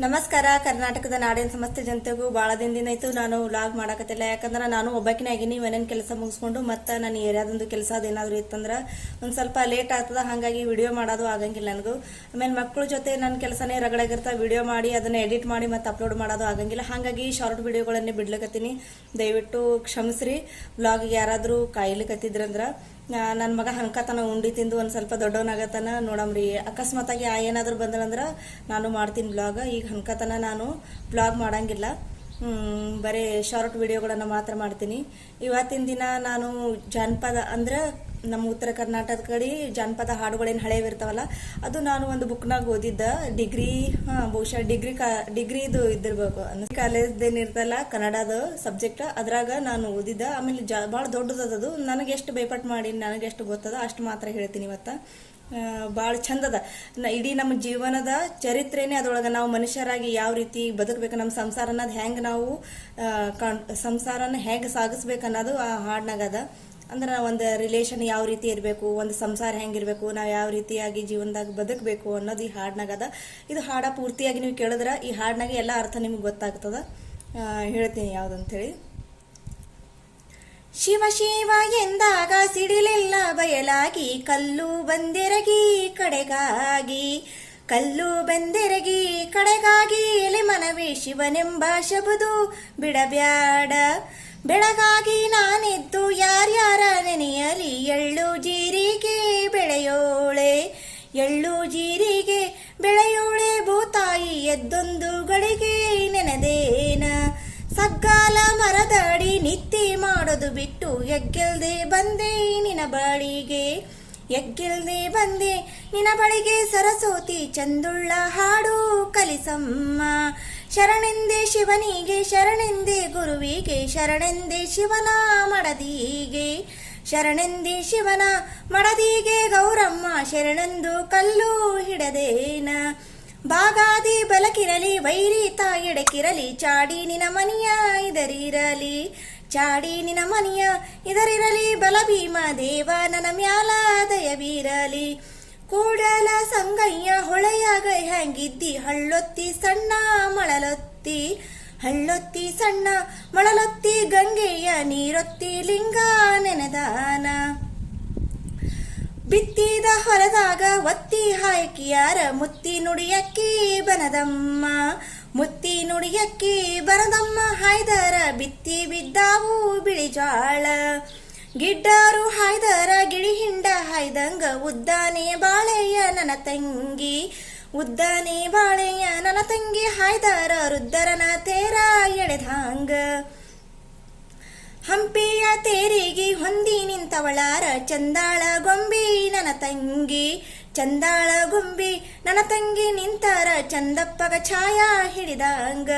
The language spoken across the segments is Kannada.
ನಮಸ್ಕಾರ. ಕರ್ನಾಟಕದ ನಾಡಿನ ಸಮಸ್ತ ಜನತೆಗೂ ಭಾಳ ದಿನದಿಂದ ಆಯ್ತು ನಾನು ವ್ಲಾಗ್ ಮಾಡಕತ್ತಿಲ್ಲ. ಯಾಕಂದ್ರೆ ನಾನು ಒಬ್ಬಾಕಿನ ಆಗಿನಿ ಮನೇನ ಕೆಲಸ ಮುಗಿಸ್ಕೊಂಡು ಮತ್ತೆ ನನ್ನ ಏರಿಯಾದೊಂದು ಕೆಲಸ ಅದೇನಾದ್ರು ಇತ್ತಂದ್ರೆ ಒಂದು ಸ್ವಲ್ಪ ಲೇಟ್ ಆಗ್ತದ, ಹಾಗಾಗಿ ವಿಡಿಯೋ ಮಾಡೋದು ಆಗಂಗಿಲ್ಲ ನನಗೂ. ಆಮೇಲೆ ಮಕ್ಕಳ ಜೊತೆ ನನ್ನ ಕೆಲಸನೇ ರಗಡಾಗಿರ್ತಾ ವಿಡಿಯೋ ಮಾಡಿ ಅದನ್ನ ಎಡಿಟ್ ಮಾಡಿ ಮತ್ತೆ ಅಪ್ಲೋಡ್ ಮಾಡೋದು ಆಗಂಗಿಲ್ಲ. ಹಾಗಾಗಿ ಶಾರ್ಟ್ ವಿಡಿಯೋಗಳನ್ನೇ ಬಿಡ್ಲಕತ್ತೀನಿ. ದಯವಿಟ್ಟು ಕ್ಷಮಿಸ್ರಿ. ವ್ಲಾಗಿಗೆ ಯಾರಾದರೂ ಕಾಯ್ಲಿಕತ್ತಿದ್ರಂದ್ರೆ ನನ್ನ ಮಗ ಹಂಕತನ ಉಂಡಿ ತಿಂದು ಒಂದು ಸ್ವಲ್ಪ ದೊಡ್ಡವನಾಗತನ. ನೋಡಮ್ರಿ, ಅಕಸ್ಮಾತಾಗಿ ಆ ಏನಾದರೂ ಬಂದ್ರಂದ್ರೆ ನಾನು ಮಾಡ್ತೀನಿ ಬ್ಲಾಗ್. ಈಗ ಹಂಕತನ ನಾನು ಬ್ಲಾಗ್ ಮಾಡಂಗಿಲ್ಲ. ಬರೀ ಶಾರ್ಟ್ ವಿಡಿಯೋಗಳನ್ನು ಮಾತ್ರ ಮಾಡ್ತೀನಿ. ಇವತ್ತಿನ ದಿನ ನಾನು ಜಾನಪದ ಅಂದ್ರೆ ನಮ್ಮ ಉತ್ತರ ಕರ್ನಾಟಕದ ಕಡೆ ಜಾನಪದ ಹಾಡುಗಳೇನು ಹಳೇವಿರ್ತವಲ್ಲ, ಅದು ನಾನು ಒಂದು ಬುಕ್ನಾಗ ಓದಿದ್ದ. ಡಿಗ್ರಿ ಬಹುಶಃ ಡಿಗ್ರಿ ಕಾ, ಡಿಗ್ರಿದು ಇದ್ದಿರ್ಬೇಕು. ಕಾಲೇಜ್ದೇನು ಇರ್ತಲ್ಲ, ಕನ್ನಡದ ಸಬ್ಜೆಕ್ಟ್ ಅದ್ರಾಗ ನಾನು ಓದಿದ್ದ. ಆಮೇಲೆ ಜಾ ಭಾಳ ದೊಡ್ಡದದು ನನಗೆ ಎಷ್ಟು ಬೇಪಟ್ ಮಾಡಿ ನನಗೆ ಎಷ್ಟು ಗೊತ್ತದ, ಅಷ್ಟು ಮಾತ್ರ ಹೇಳ್ತೀನಿ ಇವತ್ತು. ಭಾಳ ಚಂದದ. ನ, ಇಡೀ ನಮ್ಮ ಜೀವನದ ಚರಿತ್ರೆನೇ ಅದರೊಳಗೆ ನಾವು ಮನುಷ್ಯರಾಗಿ ಯಾವ ರೀತಿ ಬದುಕಬೇಕು, ನಮ್ಮ ಸಂಸಾರ ಅನ್ನೋದು ಹೆಂಗೆ ನಾವು ಕಾಣ್, ಸಂಸಾರನ ಹೇಗೆ ಸಾಗಿಸ್ಬೇಕು ಅನ್ನೋದು ಆ ಹಾಡ್ನಾಗ ಅದ ಅಂದ್ರೆ ಒಂದು ರಿಲೇಷನ್ ಯಾವ ರೀತಿ ಇರಬೇಕು, ಒಂದು ಸಂಸಾರ ಹೆಂಗಿರ್ಬೇಕು, ನಾವು ಯಾವ ರೀತಿಯಾಗಿ ಜೀವನದಾಗ ಬದುಕಬೇಕು ಅನ್ನೋದು ಈ ಹಾಡ್ನಾಗ ಅದ ಇದು ಹಾಡ ಪೂರ್ತಿಯಾಗಿ ನೀವು ಕೇಳಿದ್ರೆ ಈ ಹಾಡ್ನಾಗ ಎಲ್ಲ ಅರ್ಥ ನಿಮ್ಗೆ ಗೊತ್ತಾಗ್ತದ. ಹೇಳ್ತೀನಿ ಯಾವುದಂತೇಳಿ. ಶಿವ ಶಿವ ಎಂದಾಗ ಸಿಡಿಲಿಲ್ಲ ಬಯಲಾಗಿ, ಕಲ್ಲು ಬಂದೆರಗಿ ಕಡೆಗಾಗಿ, ಕಲ್ಲು ಬಂದೆರಗಿ ಕಡೆಗಾಗಿ, ಎಲೆ ಮನವೇ ಶಿವನೆಂಬ ಶಬದು ಬಿಡಬ್ಯಾಡ. ಬೆಳಗಾಗಿ ನಾನೆದ್ದು ಮಾಡೋದು ಬಿಟ್ಟು ಎಗ್ಗೆಲ್ದೆ ಬಂದೆ ನಿನ ಬಳಿಗೆ. ಎಗ್ಗೆಲ್ದೆ ಬಂದೆ ನಿನ ಬಳಿಗೆ ಸರಸ್ವತಿ ಚಂದುಳ್ಳ ಹಾಡು ಕಲಿಸಮ್ಮ. ಶರಣೆಂದೆ ಶಿವನಿಗೆ, ಶರಣೆಂದೆ ಗುರುವಿಗೆ, ಶರಣೆಂದೆ ಶಿವನ ಮಡದಿಗೆ. ಶರಣೆಂದೆ ಶಿವನ ಮಡದಿಗೆ ಗೌರಮ್ಮ, ಶರಣೆಂದು ಕಲ್ಲು ಹಿಡದೇನ. ಬಾಗಾದಿ ಬಲಕಿರಲಿ ವೈರಿ ತಾಯಿಡಕಿರಲಿ ಚಾಡಿ ನಿನ ಮನಿಯ ಇದರಿರಲಿ. ಚಾಡಿ ನಿನ ಮನಿಯ ಇದರಿರಲಿ ಬಲ ಭೀಮ ದೇವ, ನನ್ನ ಮ್ಯಾಲ ದಯವಿರಲಿ ಕೂಡಲ ಸಂಗಯ್ಯ ಹೊಳೆಯಾಗ ಹ್ಯಾಂಗಿದ್ದಿ. ಹಳ್ಳೊತ್ತಿ ಸಣ್ಣ ಮಳಲೊತ್ತಿ, ಹಳ್ಳೊತ್ತಿ ಸಣ್ಣ ಮಳಲೊತ್ತಿ, ಗಂಗೆಯ ನೀರೊತ್ತಿ ಲಿಂಗ ನೆನೆದಾನ ಬಿತ್ತಿದ ಹೊಲದಾಗ ಒತ್ತಿ ಹಾಯ್ಕಿಯಾರ, ಮುತ್ತಿ ನುಡಿಯಕ್ಕಿ ಬನದಮ್ಮ, ಮುತ್ತಿ ನುಡಿಯಕ್ಕಿ ಬನದಮ್ಮ ಹಾಯ್ದರ, ಬಿತ್ತಿ ಬಿದ್ದಾವು ಬಿಳಿ ಜಾಳ. ಗಿಡ್ಡಾರು ಹಾಯ್ದರ, ಗಿಳಿ ಹಿಂಡ ಹಾಯ್ದಂಗ, ಉದ್ದಾನೆ ಬಾಳೆಯ ನನ್ನ ತಂಗಿ. ಉದ್ದಾನೆ ಬಾಳೆಯ ನನ್ನ ತಂಗಿ ಹಾಯ್ದರ ರುದ್ದರನ ತೇರ ಎಳೆದಾಂಗ. ಹಂಪಿಯ ತೇರಿಗೆ ಹೊಂದಿ ನಿಂತವಳಾರ ಚಂದಾಳ ಗೊಂಬಿ ನನ್ನ ತಂಗಿ. ಚಂದಾಳ ಗೊಂಬಿ ನನ್ನ ತಂಗಿ ನಿಂತಾರ ಚಂದಪ್ಪಗ ಛಾಯಾ ಹಿಡಿದಂಗ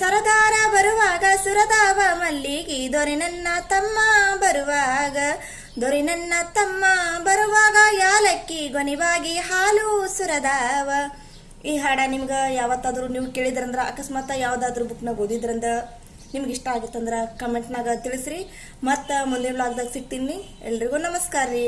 ಸರದಾರ ಬರುವಾಗ ಸುರದಾವ ಮಲ್ಲಿಗೆ ದೊರೆ ನನ್ನ ತಮ್ಮ ಬರುವಾಗ. ದೊರೆ ನನ್ನ ತಮ್ಮ ಬರುವಾಗ ಯಾಲಕ್ಕಿ ಗೊನಿವಾಗಿ ಹಾಲು ಸುರದಾವ. ಈ ಹಾಡ ನಿಮ್ಗೆ ಯಾವತ್ತಾದ್ರೂ ನೀವು ಕೇಳಿದ್ರಂದ್ರ ಅಕಸ್ಮಾತ್ ಯಾವುದಾದ್ರೂ ಬುಕ್ನಾಗ ಓದಿದ್ರಂದ್ರ ನಿಮ್ಗೆ ಇಷ್ಟ ಆಗಿತ್ತಂದ್ರ ಕಮೆಂಟ್ನಾಗ ತಿಳಿಸ್ರಿ. ಮತ್ತು ಮುಂದಿನ ವ್ಲಾಗ್ದಾಗ ಸಿಗ್ತೀನಿ. ಎಲ್ರಿಗೂ ನಮಸ್ಕಾರ ರೀ.